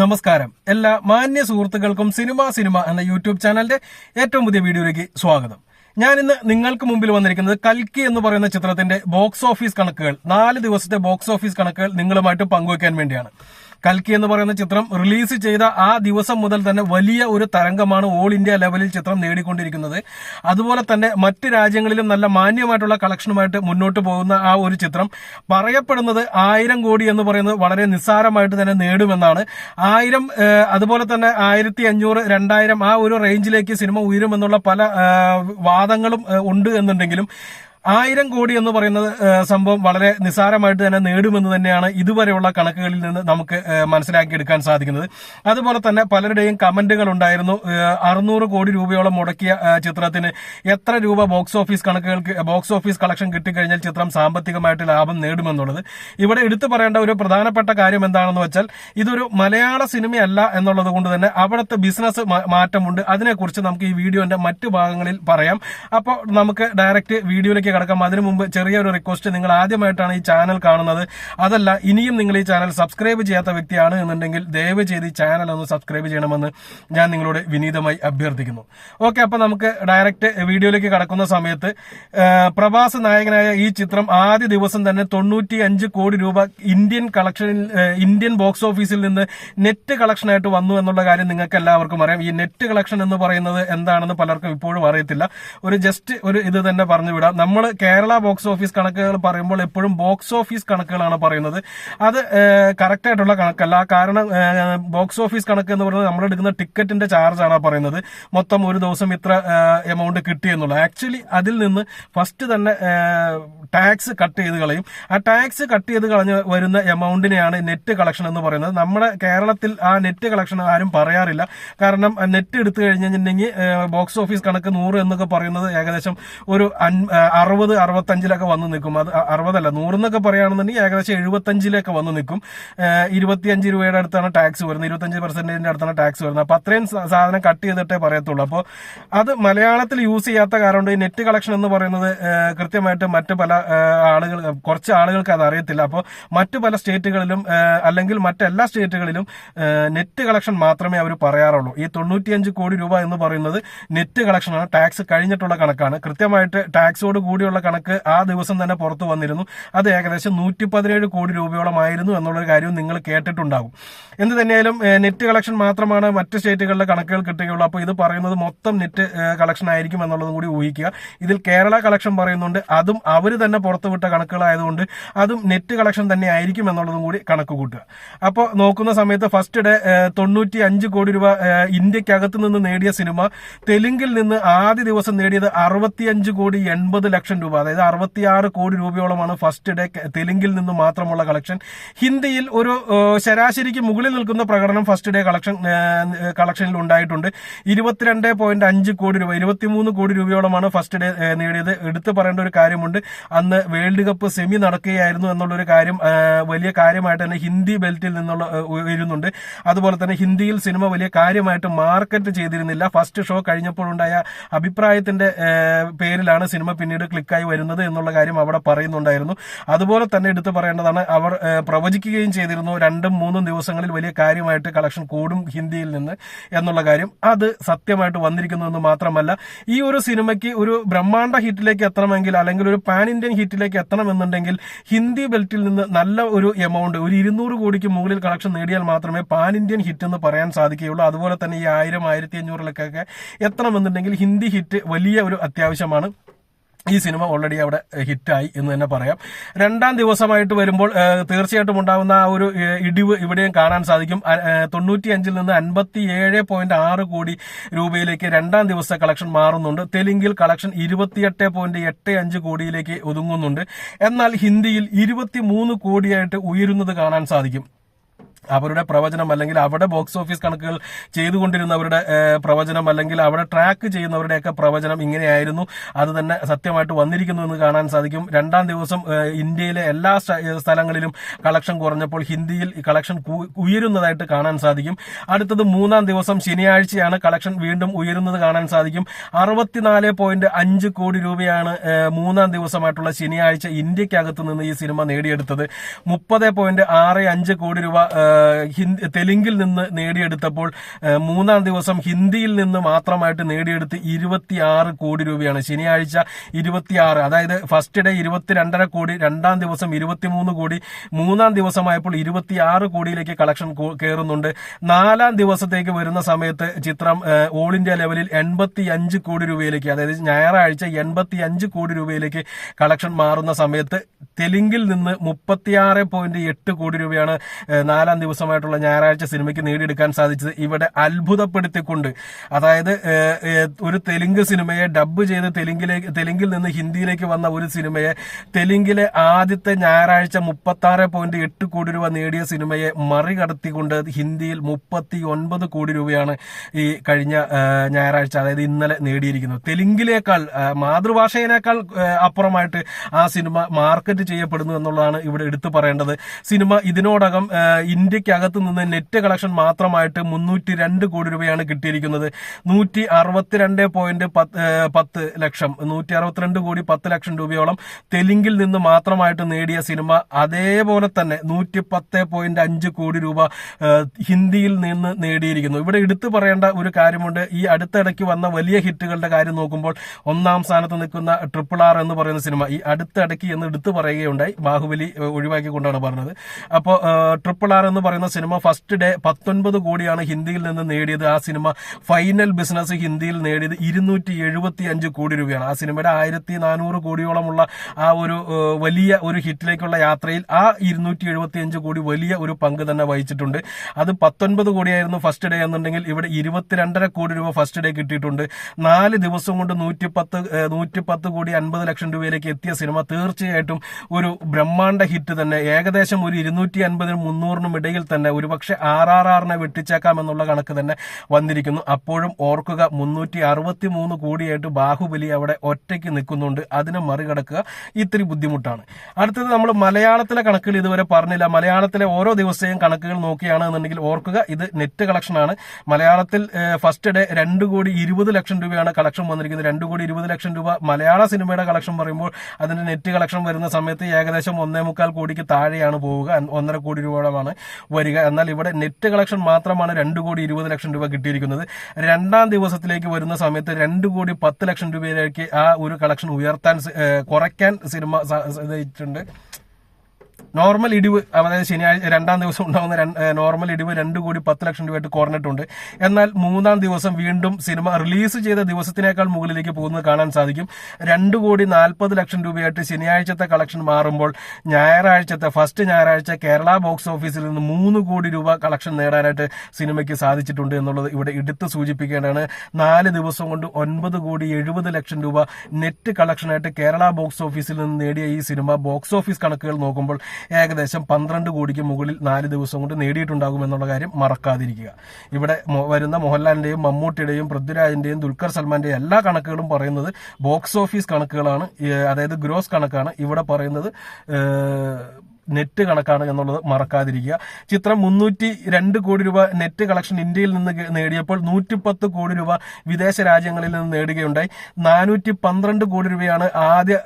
നമസ്കാരം. എല്ലാ മാന്യ സുഹൃത്തുക്കൾക്കും സിനിമ സിനിമ എന്ന യൂട്യൂബ് ചാനലിന്റെ ഏറ്റവും പുതിയ വീഡിയോയിലേക്ക് സ്വാഗതം. ഞാൻ ഇന്ന് നിങ്ങൾക്ക് മുമ്പിൽ വന്നിരിക്കുന്നത് കൽക്കി എന്ന് പറയുന്ന ചിത്രത്തിന്റെ ബോക്സ് ഓഫീസ് കണക്കുകൾ നാല് ദിവസത്തെ ബോക്സ് ഓഫീസ് കണക്കുകൾ നിങ്ങളുമായിട്ട് പങ്കുവെക്കാൻ വേണ്ടിയാണ്. കൽക്കി എന്ന് പറയുന്ന ചിത്രം റിലീസ് ചെയ്ത ആ ദിവസം മുതൽ തന്നെ വലിയ ഒരു തരംഗമാണ് ഓൾ ഇന്ത്യ ലെവലിൽ ചിത്രം നേടിക്കൊണ്ടിരിക്കുന്നത്. അതുപോലെ തന്നെ മറ്റ് രാജ്യങ്ങളിലും നല്ല മാന്യമായിട്ടുള്ള കളക്ഷനുമായിട്ട് മുന്നോട്ട് പോകുന്ന ആ ഒരു ചിത്രം. പറയപ്പെടുന്നത് ആയിരം കോടി എന്ന് പറയുന്നത് വളരെ നിസ്സാരമായിട്ട് തന്നെ നേടുമെന്നാണ്. ആയിരം അതുപോലെ തന്നെ ആയിരത്തി അഞ്ഞൂറ് രണ്ടായിരം ആ ഒരു റേഞ്ചിലേക്ക് സിനിമ ഉയരുമെന്നുള്ള പല വാദങ്ങളും ഉണ്ട് എന്നുണ്ടെങ്കിലും ആയിരം കോടി എന്ന് പറയുന്നത് സംഭവം വളരെ നിസാരമായിട്ട് തന്നെ നേടുമെന്ന് തന്നെയാണ് ഇതുവരെയുള്ള കണക്കുകളിൽ നിന്ന് നമുക്ക് മനസ്സിലാക്കിയെടുക്കാൻ സാധിക്കുന്നത്. അതുപോലെ തന്നെ പലരുടെയും കമന്റുകൾ ഉണ്ടായിരുന്നു. അറുന്നൂറ് കോടി രൂപയോളം മുടക്കിയ ചിത്രത്തിന് എത്ര രൂപ ബോക്സ് ഓഫീസ് കണക്കുകൾക്ക് ബോക്സ് ഓഫീസ് കളക്ഷൻ കിട്ടിക്കഴിഞ്ഞാൽ ചിത്രം സാമ്പത്തികമായിട്ട് ലാഭം നേടുമെന്നുള്ളത്. ഇവിടെ എടുത്തു പറയേണ്ട ഒരു പ്രധാനപ്പെട്ട കാര്യം എന്താണെന്ന് വെച്ചാൽ ഇതൊരു മലയാള സിനിമയല്ല എന്നുള്ളത് കൊണ്ട് തന്നെ അവിടുത്തെ ബിസിനസ് മാറ്റമുണ്ട്. അതിനെക്കുറിച്ച് നമുക്ക് ഈ വീഡിയോന്റെ മറ്റു ഭാഗങ്ങളിൽ പറയാം. അപ്പോൾ നമുക്ക് ഡയറക്റ്റ് വീഡിയോയിലേക്ക് കിടക്കാം. അതിനു മുമ്പ് ചെറിയൊരു റിക്വസ്റ്റ് നിങ്ങൾ ആദ്യമായിട്ടാണ് ഈ ചാനൽ കാണുന്നത്. അതല്ല ഇനിയും നിങ്ങൾ ഈ ചാനൽ സബ്സ്ക്രൈബ് ചെയ്യാത്ത വ്യക്തിയാണ് എന്നുണ്ടെങ്കിൽ ദയവ് ചെയ്ത് ഈ ചാനൽ ഒന്ന് സബ്സ്ക്രൈബ് ചെയ്യണമെന്ന് ഞാൻ നിങ്ങളോട് വിനീതമായി അഭ്യർത്ഥിക്കുന്നു. ഓക്കെ അപ്പൊ നമുക്ക് ഡയറക്റ്റ് വീഡിയോയിലേക്ക് കടക്കുന്ന സമയത്ത് പ്രഭാസ് നായകനായ ഈ ചിത്രം ആദ്യ ദിവസം തന്നെ തൊണ്ണൂറ്റി അഞ്ച് കോടി രൂപ ഇന്ത്യൻ കളക്ഷനിൽ ഇന്ത്യൻ ബോക്സ് ഓഫീസിൽ നിന്ന് നെറ്റ് കളക്ഷനായിട്ട് വന്നു എന്നുള്ള കാര്യം നിങ്ങൾക്ക് എല്ലാവർക്കും അറിയാം. ഈ നെറ്റ് കളക്ഷൻ എന്ന് പറയുന്നത് എന്താണെന്ന് പലർക്കും ഇപ്പോഴും അറിയത്തില്ല. ഒരു ജസ്റ്റ് ഒരു ഇത് തന്നെ പറഞ്ഞു വിടാം നമ്മൾ കേരള ബോക്സ് ഓഫീസ് കണക്കുകൾ പറയുമ്പോൾ എപ്പോഴും ബോക്സ് ഓഫീസ് കണക്കുകളാണ് പറയുന്നത്. അത് കറക്റ്റ് ആയിട്ടുള്ള കണക്കല്ല. കാരണം ബോക്സ് ഓഫീസ് കണക്ക് എന്ന് പറയുന്നത് നമ്മൾ എടുക്കുന്ന ടിക്കറ്റിന്റെ ചാർജ് ആണ് പറയുന്നത്. മൊത്തം ഒരു ദിവസം ഇത്ര എമൗണ്ട് കിട്ടി എന്നുള്ളത്. ആക്ച്വലി അതിൽ നിന്ന് ഫസ്റ്റ് തന്നെ ടാക്സ് കട്ട് ചെയ്ത് കളയും. ആ ടാക്സ് കട്ട് ചെയ്ത് കളഞ്ഞ് വരുന്ന എമൗണ്ടിനെയാണ് നെറ്റ് കളക്ഷൻ എന്ന് പറയുന്നത്. നമ്മുടെ കേരളത്തിൽ ആ നെറ്റ് കളക്ഷൻ ആരും പറയാറില്ല. കാരണം നെറ്റ് എടുത്തു കഴിഞ്ഞിട്ടുണ്ടെങ്കിൽ ബോക്സ് ഓഫീസ് കണക്ക് നൂറ് എന്നൊക്കെ പറയുന്നത് ഏകദേശം ഒരു അറുപത് അറുപത്തഞ്ചിലൊക്കെ വന്ന് നിൽക്കും. അത് അറുപതല്ല നൂറെന്നൊക്കെ പറയുകയാണെന്നുണ്ടെങ്കിൽ ഏകദേശം എഴുപത്തഞ്ചിലൊക്കെ വന്ന് നിൽക്കും. ഇരുപത്തിയഞ്ച് രൂപയുടെ അടുത്താണ് ടാക്സ് വരുന്നത്. ഇരുപത്തഞ്ച് പെർസെന്റേജിന്റെ അടുത്താണ് ടാക്സ് വരുന്നത്. അപ്പോൾ അത്രയും സാധനം കട്ട് ചെയ്തിട്ടേ പറയത്തുള്ളൂ. അപ്പോൾ അത് മലയാളത്തിൽ യൂസ് ചെയ്യാത്ത കാരണം ഈ നെറ്റ് കളക്ഷൻ എന്ന് പറയുന്നത് കൃത്യമായിട്ട് മറ്റ് പല ആളുകൾ കുറച്ച് ആളുകൾക്ക് അത് അറിയത്തില്ല. അപ്പോൾ മറ്റു പല സ്റ്റേറ്റുകളിലും അല്ലെങ്കിൽ മറ്റെല്ലാ സ്റ്റേറ്റുകളിലും നെറ്റ് കളക്ഷൻ മാത്രമേ അവർ പറയാറുള്ളൂ. ഈ തൊണ്ണൂറ്റിയഞ്ച് കോടി രൂപ എന്ന് പറയുന്നത് നെറ്റ് കളക്ഷനാണ്. ടാക്സ് കഴിഞ്ഞിട്ടുള്ള കണക്കാണ്. കൃത്യമായിട്ട് ടാക്സോട് കൂടിയുള്ള കണക്ക് ആ ദിവസം തന്നെ പുറത്തു വന്നിരുന്നു. അത് ഏകദേശം നൂറ്റി പതിനേഴ് കോടി രൂപയോളമായിരുന്നു എന്നുള്ളൊരു കാര്യവും നിങ്ങൾ കേട്ടിട്ടുണ്ടാകും എന്ത് തന്നെയായാലും നെറ്റ് കളക്ഷൻ മാത്രമാണ് മറ്റ് സ്റ്റേറ്റുകളിലെ കണക്കുകൾ കിട്ടുകയുള്ളൂ. അപ്പോൾ ഇത് പറയുന്നത് മൊത്തം നെറ്റ് കളക്ഷൻ ആയിരിക്കും എന്നുള്ളതും കൂടി ഊഹിക്കുക. ഇതിൽ കേരള കളക്ഷൻ പറയുന്നുണ്ട്. അതും അവർ തന്നെ പുറത്തുവിട്ട കണക്കുകളായതുകൊണ്ട് അതും നെറ്റ് കളക്ഷൻ തന്നെ ആയിരിക്കും എന്നുള്ളതും കൂടി കണക്ക് കൂട്ടുക. അപ്പോൾ നോക്കുന്ന സമയത്ത് ഫസ്റ്റ് ഡേ തൊണ്ണൂറ്റി അഞ്ച് കോടി രൂപ ഇന്ത്യക്കകത്ത് നിന്ന് നേടിയ സിനിമ. തെലുങ്കിൽ നിന്ന് ആദ്യ ദിവസം നേടിയത് അറുപത്തിയഞ്ച് കോടി എൺപത് ലക്ഷം രൂപ അതായത് അറുപത്തിയാറ് കോടി രൂപയോളമാണ് ഫസ്റ്റ് ഡേ തെലുങ്കിൽ നിന്ന് മാത്രമുള്ള കളക്ഷൻ ഹിന്ദിയിൽ ഒരു ശരാശരിക്ക് മുകളിൽ നിൽക്കുന്ന പ്രകടനം ഫസ്റ്റ് ഡേ കളക്ഷൻ കളക്ഷനിൽ ഉണ്ടായിട്ടുണ്ട്. ഇരുപത്തിരണ്ട് പോയിന്റ് അഞ്ച് കോടി രൂപ ഇരുപത്തിമൂന്ന് കോടി രൂപയോളമാണ് ഫസ്റ്റ് ഡേ നേടിയത്. എടുത്തു പറയേണ്ട ഒരു കാര്യമുണ്ട്. അന്ന് വേൾഡ് കപ്പ് സെമി നടക്കുകയായിരുന്നു എന്നുള്ളൊരു കാര്യം വലിയ കാര്യമായിട്ട് തന്നെ ഹിന്ദി ബെൽറ്റിൽ നിന്നുള്ള വരുന്നുണ്ട് അതുപോലെ തന്നെ ഹിന്ദിയിൽ സിനിമ വലിയ കാര്യമായിട്ട് മാർക്കറ്റ് ചെയ്തിരുന്നില്ല. ഫസ്റ്റ് ഷോ കഴിഞ്ഞപ്പോഴുണ്ടായ അഭിപ്രായത്തിന്റെ പേരിലാണ് സിനിമ പിന്നീട് ക്ലിക്കായി വരുന്നത് എന്നുള്ള കാര്യം അവിടെ പറയുന്നുണ്ടായിരുന്നു. അതുപോലെ തന്നെ എടുത്തു പറയേണ്ടതാണ് അവർ പ്രവചിക്കുകയും ചെയ്തിരുന്നു രണ്ടും മൂന്നും ദിവസങ്ങളിൽ വലിയ കാര്യമായിട്ട് കളക്ഷൻ കൂടും ഹിന്ദിയിൽ നിന്ന് എന്നുള്ള കാര്യം. അത് സത്യമായിട്ട് വന്നിരിക്കുന്നു എന്ന് മാത്രമല്ല ഈ ഒരു സിനിമയ്ക്ക് ഒരു ബ്രഹ്മാണ്ഡ ഹിറ്റിലേക്ക് എത്തണമെങ്കിൽ അല്ലെങ്കിൽ ഒരു പാൻ ഇന്ത്യൻ ഹിറ്റിലേക്ക് എത്തണമെന്നുണ്ടെങ്കിൽ ഹിന്ദി ബെൽറ്റിൽ നിന്ന് നല്ല ഒരു എമൗണ്ട് ഒരു ഇരുന്നൂറ് കോടിക്ക് മുകളിൽ കളക്ഷൻ നേടിയാൽ മാത്രമേ പാൻ ഇന്ത്യൻ ഹിറ്റ് എന്ന് പറയാൻ സാധിക്കുകയുള്ളൂ. അതുപോലെ തന്നെ ഈ ആയിരം ആയിരത്തി അഞ്ഞൂറിലൊക്കെ എത്തണമെന്നുണ്ടെങ്കിൽ ഹിന്ദി ഹിറ്റ് വലിയ ഒരു അത്യാവശ്യമാണ്. ഈ സിനിമ ഓൾറെഡി അവിടെ ഹിറ്റായി എന്ന് തന്നെ പറയാം. രണ്ടാം ദിവസമായിട്ട് വരുമ്പോൾ തീർച്ചയായിട്ടും ഉണ്ടാകുന്ന ആ ഒരു ഇടിവ് ഇവിടെയും കാണാൻ സാധിക്കും. തൊണ്ണൂറ്റി അഞ്ചിൽ നിന്ന് അൻപത്തി ഏഴ് പോയിന്റ് ആറ് കോടി രൂപയിലേക്ക് രണ്ടാം ദിവസത്തെ കളക്ഷൻ മാറുന്നുണ്ട്. തെലുങ്കിൽ കളക്ഷൻ ഇരുപത്തിയെട്ട് പോയിന്റ് എട്ട് അഞ്ച് കോടിയിലേക്ക് ഒതുങ്ങുന്നുണ്ട്. എന്നാൽ ഹിന്ദിയിൽ ഇരുപത്തി മൂന്ന് കോടിയായിട്ട് ഉയരുന്നത് കാണാൻ സാധിക്കും. അവരുടെ പ്രവചനം അല്ലെങ്കിൽ അവിടെ ബോക്സ് ഓഫീസ് കണക്കുകൾ ചെയ്തുകൊണ്ടിരുന്നവരുടെ പ്രവചനം അല്ലെങ്കിൽ അവിടെ ട്രാക്ക് ചെയ്യുന്നവരുടെയൊക്കെ പ്രവചനം ഇങ്ങനെയായിരുന്നു. അത് തന്നെ സത്യമായിട്ട് വന്നിരിക്കുന്നു എന്ന് കാണാൻ സാധിക്കും. രണ്ടാം ദിവസം ഇന്ത്യയിലെ എല്ലാ സ്ഥലങ്ങളിലും കളക്ഷൻ കുറഞ്ഞപ്പോൾ ഹിന്ദിയിൽ കളക്ഷൻ ഉയരുന്നതായിട്ട് കാണാൻ സാധിക്കും. അടുത്തത് മൂന്നാം ദിവസം ശനിയാഴ്ചയാണ് കളക്ഷൻ വീണ്ടും ഉയരുന്നത് കാണാൻ സാധിക്കും. അറുപത്തിനാല് പോയിന്റ് അഞ്ച് കോടി രൂപയാണ് മൂന്നാം ദിവസമായിട്ടുള്ള ശനിയാഴ്ച ഇന്ത്യക്കകത്ത് നിന്ന് ഈ സിനിമ നേടിയെടുത്തത്. മുപ്പത് പോയിന്റ് ആറ് അഞ്ച് കോടി രൂപ തെലുങ്കിൽ നിന്ന് നേടിയെടുത്തപ്പോൾ മൂന്നാം ദിവസം ഹിന്ദിയിൽ നിന്ന് മാത്രമായിട്ട് നേടിയെടുത്ത് ഇരുപത്തിയാറ് കോടി രൂപയാണ്. ശനിയാഴ്ച ഇരുപത്തിയാറ് അതായത് ഫസ്റ്റ് ഡേ ഇരുപത്തിരണ്ടര കോടി രണ്ടാം ദിവസം ഇരുപത്തിമൂന്ന് കോടി മൂന്നാം ദിവസമായപ്പോൾ ഇരുപത്തിയാറ് കോടിയിലേക്ക് കളക്ഷൻ കയറുന്നുണ്ട്. നാലാം ദിവസത്തേക്ക് വരുന്ന സമയത്ത് ചിത്രം ഓൾ ഇന്ത്യ ലെവലിൽ എൺപത്തി അഞ്ച് കോടി രൂപയിലേക്ക് അതായത് ഞായറാഴ്ച എൺപത്തി അഞ്ച് കോടി രൂപയിലേക്ക് കളക്ഷൻ മാറുന്ന സമയത്ത് തെലുങ്കിൽ നിന്ന് മുപ്പത്തിയാറ് പോയിന്റ് എട്ട് കോടി രൂപയാണ് ഏഹ്, നാലാം ദിവസമായിട്ടുള്ള ഞായറാഴ്ച സിനിമയ്ക്ക് നേടിയെടുക്കാൻ സാധിച്ചത് ഇവിടെ അത്ഭുതപ്പെടുത്തിക്കൊണ്ട്. അതായത് ഒരു തെലുങ്ക് സിനിമയെ ഡബ് ചെയ്ത് തെലുങ്കിലേക്ക് തെലുങ്കിൽ നിന്ന് ഹിന്ദിയിലേക്ക് വന്ന ഒരു സിനിമയെ തെലുങ്കിലെ ആദ്യത്തെ ഞായറാഴ്ച മുപ്പത്തി പോയിന്റ് എട്ട് കോടി രൂപ നേടിയ സിനിമയെ മറികടത്തിക്കൊണ്ട് ഹിന്ദിയിൽ മുപ്പത്തി ഒൻപത് കോടി രൂപയാണ് ഈ കഴിഞ്ഞ ഞായറാഴ്ച അതായത് ഇന്നലെ നേടിയിരിക്കുന്നത്. തെലുങ്കിലേക്കാൾ മാതൃഭാഷയിനേക്കാൾ അപ്പുറമായിട്ട് ആ സിനിമ മാർക്കറ്റ് ചെയ്യപ്പെടുന്നു എന്നുള്ളതാണ് ഇവിടെ എടുത്തു പറയേണ്ടത്. സിനിമ ഇതിനോടകം ഇന്ത്യക്കകത്ത് നിന്ന് നെറ്റ് കളക്ഷൻ മാത്രമായിട്ട് മുന്നൂറ്റി രണ്ട് കോടി രൂപയാണ് കിട്ടിയിരിക്കുന്നത്. നൂറ്റി അറുപത്തിരണ്ട് പോയിന്റ് പത്ത് ലക്ഷം. നൂറ്റി അറുപത്തിരണ്ട് കോടി പത്ത് ലക്ഷം രൂപയോളം തെലുങ്കിൽ നിന്ന് മാത്രമായിട്ട് നേടിയ സിനിമ. അതേപോലെ തന്നെ നൂറ്റി പത്ത് പോയിന്റ് അഞ്ച് കോടി രൂപ ഹിന്ദിയിൽ നിന്ന് നേടിയിരിക്കുന്നു. ഇവിടെ എടുത്തു പറയേണ്ട ഒരു കാര്യമുണ്ട്. ഈ അടുത്തിടയ്ക്ക് വന്ന വലിയ ഹിറ്റുകളുടെ കാര്യം നോക്കുമ്പോൾ ഒന്നാം സ്ഥാനത്ത് നിൽക്കുന്ന ട്രിപ്പിൾ ആർ എന്ന് പറയുന്ന സിനിമ ഈ അടുത്തിടയ്ക്ക് എന്ന് എടുത്തു പറയുകയുണ്ടായി. ബാഹുബലി ഒഴിവാക്കിക്കൊണ്ടാണ് പറഞ്ഞത്. അപ്പോൾ ട്രിപ്പിൾ ആർ എന്ന് പറയുന്ന സിനിമ ഫസ്റ്റ് ഡേ പത്തൊൻപത് കോടിയാണ് ഹിന്ദിയിൽ നിന്ന് നേടിയത്. ആ സിനിമ ഫൈനൽ ബിസിനസ് ഹിന്ദിയിൽ നേടിയത് ഇരുന്നൂറ്റി എഴുപത്തി അഞ്ച് കോടി രൂപയാണ്. ആ സിനിമയുടെ ആയിരത്തി നാനൂറ് കോടിയോളമുള്ള ആ ഒരു വലിയ ഒരു ഹിറ്റിലേക്കുള്ള യാത്രയിൽ ആ ഇരുന്നൂറ്റി എഴുപത്തി അഞ്ച് കോടി വലിയ ഒരു പങ്ക് തന്നെ വഹിച്ചിട്ടുണ്ട്. അത് പത്തൊൻപത് കോടിയായിരുന്നു ഫസ്റ്റ് ഡേ എന്നുണ്ടെങ്കിൽ ഇവിടെ ഇരുപത്തിരണ്ടര കോടി രൂപ ഫസ്റ്റ് ഡേ കിട്ടിയിട്ടുണ്ട്. നാല് ദിവസം കൊണ്ട് നൂറ്റിപ്പത്ത് നൂറ്റിപ്പത്ത് കോടി അൻപത് ലക്ഷം രൂപയിലേക്ക് എത്തിയ സിനിമ തീർച്ചയായിട്ടും ഒരു ബ്രഹ്മാണ്ഡ ഹിറ്റ് തന്നെ. ഏകദേശം ഒരു ഇരുന്നൂറ്റി അൻപതിനും മുന്നൂറിനും ഇടയിൽ തന്നെ ഒരുപക്ഷെ ആർ ആർ ആറിനെ വെട്ടിച്ചേക്കാം എന്നുള്ള കണക്ക് തന്നെ വന്നിരിക്കുന്നു. അപ്പോഴും ഓർക്കുക മുന്നൂറ്റി അറുപത്തി മൂന്ന് കോടിയായിട്ട് ബാഹുബലി അവിടെ ഒറ്റയ്ക്ക് നിൽക്കുന്നുണ്ട്. അതിനെ മറികടക്കുക ഇത്തിരി ബുദ്ധിമുട്ടാണ്. അടുത്തത് നമ്മൾ മലയാളത്തിലെ കണക്കുകൾ ഇതുവരെ പറഞ്ഞില്ല. മലയാളത്തിലെ ഓരോ ദിവസത്തെയും കണക്കുകൾ നോക്കിയാണ് എന്നുണ്ടെങ്കിൽ ഓർക്കുക ഇത് നെറ്റ് കളക്ഷനാണ് മലയാളത്തിൽ ഫസ്റ്റ് ഡേ രണ്ട് കോടി ഇരുപത് ലക്ഷം രൂപയാണ് കളക്ഷൻ വന്നിരിക്കുന്നത്. രണ്ട് കോടി ഇരുപത് ലക്ഷം രൂപ മലയാള സിനിമയുടെ കളക്ഷൻ പറയുമ്പോൾ അതിന്റെ നെറ്റ് കളക്ഷൻ വരുന്ന സമയത്ത് ഏകദേശം ഒന്നേ മുക്കാൽ കോടിക്ക് താഴെയാണ് പോവുക. ഒന്നര കോടി രൂപയോളമാണ്. വരിക. എന്നാൽ ഇവിടെ നെറ്റ് കളക്ഷൻ മാത്രമാണ് രണ്ട് കോടി ഇരുപത് ലക്ഷം രൂപ കിട്ടിയിരിക്കുന്നത്. രണ്ടാം ദിവസത്തിലേക്ക് വരുന്ന സമയത്ത് രണ്ട് കോടി പത്ത് ലക്ഷം രൂപയിലേക്ക് ആ ഒരു കളക്ഷൻ ഉയർത്താൻ കുറയ്ക്കാൻ സിനിമ സാധിച്ചിട്ടുണ്ട് നോർമൽ ഇടിവ് അതായത് ശനിയാഴ്ച രണ്ടാം ദിവസം ഉണ്ടാകുന്ന നോർമൽ ഇടിവ് രണ്ട് കോടി പത്ത് ലക്ഷം രൂപയായിട്ട് കുറഞ്ഞിട്ടുണ്ട്. എന്നാൽ മൂന്നാം ദിവസം വീണ്ടും സിനിമ റിലീസ് ചെയ്ത ദിവസത്തിനേക്കാൾ മുകളിലേക്ക് പോകുന്നത് കാണാൻ സാധിക്കും. രണ്ട് കോടി നാൽപ്പത് ലക്ഷം രൂപയായിട്ട് ശനിയാഴ്ചത്തെ കളക്ഷൻ മാറുമ്പോൾ ഞായറാഴ്ചത്തെ ഫസ്റ്റ് ഞായറാഴ്ച കേരള ബോക്സ് ഓഫീസിൽ നിന്ന് മൂന്ന് കോടി രൂപ കളക്ഷൻ നേടാനായിട്ട് സിനിമയ്ക്ക് സാധിച്ചിട്ടുണ്ട് എന്നുള്ളത് ഇവിടെ എടുത്ത് സൂചിപ്പിക്കേണ്ടതാണ്. നാല് ദിവസം കൊണ്ട് ഒൻപത് കോടി എഴുപത് ലക്ഷം രൂപ നെറ്റ് കളക്ഷനായിട്ട് കേരള ബോക്സ് ഓഫീസിൽ നിന്ന് നേടിയ ഈ സിനിമ ബോക്സ് ഓഫീസ് കണക്കുകൾ നോക്കുമ്പോൾ ഏകദേശം പന്ത്രണ്ട് കോടിക്ക് മുകളിൽ നാല് ദിവസം കൊണ്ട് നേടിയിട്ടുണ്ടാകും എന്നുള്ള കാര്യം മറക്കാതിരിക്കുക. ഇവിടെ വരുന്ന മോഹൻലാലിന്റെയും മമ്മൂട്ടിയുടെയും പൃഥ്വിരാജിന്റെയും ദുൽഖർ സൽമാന്റെയും എല്ലാ കണക്കുകളും പറയുന്നത് ബോക്സ് ഓഫീസ് കണക്കുകളാണ് അതായത് ഗ്രോസ് കണക്കാണ് ഇവിടെ പറയുന്നത്. നെറ്റ് കണക്കാണ് എന്നുള്ളത് മറക്കാതിരിക്കുക. ചിത്രം മുന്നൂറ്റി രണ്ട് കോടി രൂപ നെറ്റ് കളക്ഷൻ ഇന്ത്യയിൽ നിന്ന് നേടിയപ്പോൾ നൂറ്റിപ്പത്ത് കോടി രൂപ വിദേശ രാജ്യങ്ങളിൽ നിന്ന് നേടുകയുണ്ടായി. നാനൂറ്റി പന്ത്രണ്ട് കോടി രൂപയാണ് ആദ്യ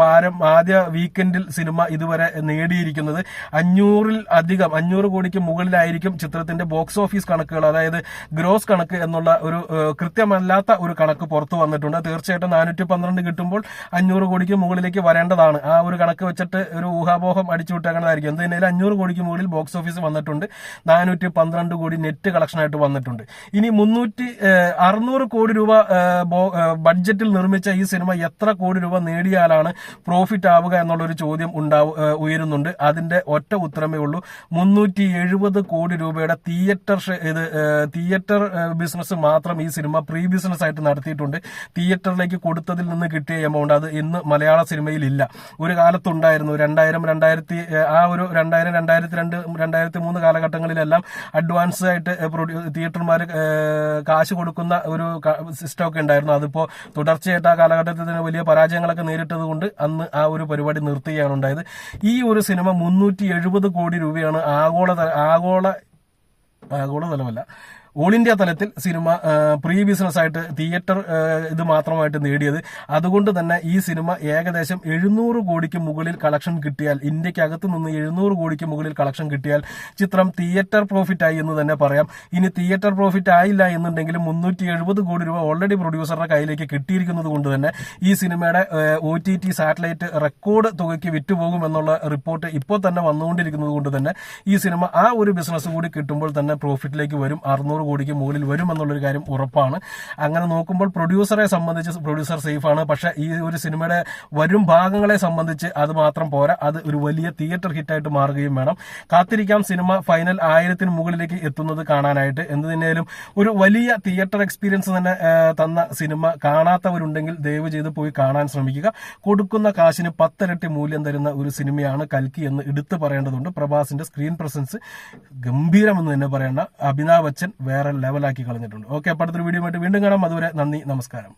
വാരം ആദ്യ വീക്കെൻഡിൽ സിനിമ ഇതുവരെ നേടിയിരിക്കുന്നത്. അഞ്ഞൂറിൽ അധികം അഞ്ഞൂറ് കോടിക്ക് മുകളിലായിരിക്കും ചിത്രത്തിന്റെ ബോക്സ് ഓഫീസ് കണക്കുകൾ. അതായത് ഗ്രോസ് കണക്ക് എന്നുള്ള ഒരു കൃത്യമല്ലാത്ത ഒരു കണക്ക് പുറത്തു വന്നിട്ടുണ്ട്. തീർച്ചയായിട്ടും നാനൂറ്റി പന്ത്രണ്ട് കിട്ടുമ്പോൾ അഞ്ഞൂറ് കോടിക്ക് മുകളിലേക്ക് വരേണ്ടതാണ്. ആ ഒരു കണക്ക് വെച്ചിട്ട് ഒരു ഊഹാപോഹം അടിച്ചു വിട്ടേക്കുന്നതായിരിക്കും എന്ത് തന്നെയാലും അഞ്ഞൂറ് കോടിക്ക് മുകളിൽ ബോക്സ് ഓഫീസ് വന്നിട്ടുണ്ട്. നാനൂറ്റി പന്ത്രണ്ട് കോടി നെറ്റ് കളക്ഷനായിട്ട് വന്നിട്ടുണ്ട്. ഇനി മുന്നൂറ്റി അറുന്നൂറ് കോടി രൂപ ബഡ്ജറ്റിൽ നിർമ്മിച്ച ഈ സിനിമ എത്ര കോടി രൂപ നേടിയാലാണ് പ്രോഫിറ്റ് ആവുക എന്നുള്ളൊരു ചോദ്യം ഉണ്ടാവും ഉയരുന്നുണ്ട്. അതിന്റെ ഒറ്റ ഉത്തരമേ ഉള്ളൂ. മുന്നൂറ്റി എഴുപത് കോടി രൂപയുടെ തിയേറ്റർ ഇത് തിയേറ്റർ ബിസിനസ് മാത്രം ഈ സിനിമ പ്രീ ബിസിനസ് ആയിട്ട് നടത്തിയിട്ടുണ്ട്. തിയേറ്ററിലേക്ക് കൊടുത്തതിൽ നിന്ന് കിട്ടിയ എമൗണ്ട് അത് ഇന്ന് മലയാള സിനിമയിൽ ഇല്ല ഒരു കാലത്തുണ്ടായിരുന്നു. രണ്ടായിരം രണ്ടായിരത്തി ആ ഒരു രണ്ടായിരം രണ്ടായിരത്തി രണ്ട് രണ്ടായിരത്തി മൂന്ന് കാലഘട്ടങ്ങളിലെല്ലാം അഡ്വാൻസ് ആയിട്ട് തിയേറ്റർമാർ കാശ് കൊടുക്കുന്ന ഒരു സിസ്റ്റം ഒക്കെ ഉണ്ടായിരുന്നു അതിപ്പോ തുടർച്ചയായിട്ട് ആ കാലഘട്ടത്തിൽ തന്നെ വലിയ പരാജയങ്ങളൊക്കെ നേരിട്ടത് കൊണ്ട് അന്ന് ആ ഒരു പരിപാടി നിർത്തുകയാണ് ഉണ്ടായത്. ഈ ഒരു സിനിമ മുന്നൂറ്റി കോടി രൂപയാണ് ആഗോള ആഗോള തലമല്ല ഓൾ ഇന്ത്യ തലത്തിൽ സിനിമ പ്രീ ബിസിനസ് ആയിട്ട് തിയേറ്റർ ഇത് മാത്രമായിട്ട് നേടിയത്. അതുകൊണ്ട് തന്നെ ഈ സിനിമ ഏകദേശം എഴുന്നൂറ് കോടിക്ക് മുകളിൽ കളക്ഷൻ കിട്ടിയാൽ ഇന്ത്യക്കകത്ത് നിന്ന് എഴുന്നൂറ് കോടിക്ക് മുകളിൽ കളക്ഷൻ കിട്ടിയാൽ ചിത്രം തിയേറ്റർ പ്രോഫിറ്റ് ആയി എന്ന് തന്നെ പറയാം. ഇനി തിയേറ്റർ പ്രോഫിറ്റ് ആയില്ല എന്നുണ്ടെങ്കിലും മുന്നൂറ്റി എഴുപത് കോടി രൂപ ഓൾറെഡി പ്രൊഡ്യൂസറുടെ കയ്യിലേക്ക് കിട്ടിയിരിക്കുന്നത് കൊണ്ട് തന്നെ ഈ സിനിമയുടെ O T T satellite record തുകയ്ക്ക് വിറ്റുപോകും എന്നുള്ള റിപ്പോർട്ട് ഇപ്പോൾ തന്നെ വന്നുകൊണ്ടിരിക്കുന്നത് കൊണ്ട് തന്നെ ഈ സിനിമ ആ ഒരു ബിസിനസ് കൂടി കിട്ടുമ്പോൾ തന്നെ പ്രോഫിറ്റിലേക്ക് വരും. അറുന്നൂറ് കോടിക്ക് മുകളിൽ വരും എന്നുള്ളൊരു കാര്യം ഉറപ്പാണ്. അങ്ങനെ നോക്കുമ്പോൾ പ്രൊഡ്യൂസറെ സംബന്ധിച്ച് പ്രൊഡ്യൂസർ സേഫ് ആണ് പക്ഷേ ഈ ഒരു സിനിമയുടെ വരും ഭാഗങ്ങളെ സംബന്ധിച്ച് അത് മാത്രം പോരാ. അത് ഒരു വലിയ തിയേറ്റർ ഹിറ്റായിട്ട് മാറുകയും വേണം. കാത്തിരിക്കാം സിനിമ ഫൈനൽ ആയിരത്തിന് മുകളിലേക്ക് എത്തുന്നത് കാണാനായിട്ട്. എന്ത് തന്നെയാലും ഒരു വലിയ തിയേറ്റർ എക്സ്പീരിയൻസ് തന്നെ തന്ന സിനിമ കാണാത്തവരുണ്ടെങ്കിൽ ദയവ് ചെയ്ത് പോയി കാണാൻ ശ്രമിക്കുക. കൊടുക്കുന്ന കാശിന് പത്തരട്ടി മൂല്യം തരുന്ന ഒരു സിനിമയാണ് കൽക്കി എന്ന് എടുത്തു പറയേണ്ടതുണ്ട്. പ്രഭാസിന്റെ സ്ക്രീൻ പ്രസൻസ് ഗംഭീരമെന്ന് തന്നെ പറയേണ്ട. അഭിതാഭ് ബച്ചൻ വേറെ ലെവലാക്കി കളഞ്ഞിട്ടുണ്ട്. ഓക്കെ അപ്പോൾ അടുത്തൊരു വീഡിയോ ആയിട്ട് വീണ്ടും കാണാം. അതുവരെ നന്ദി നമസ്കാരം.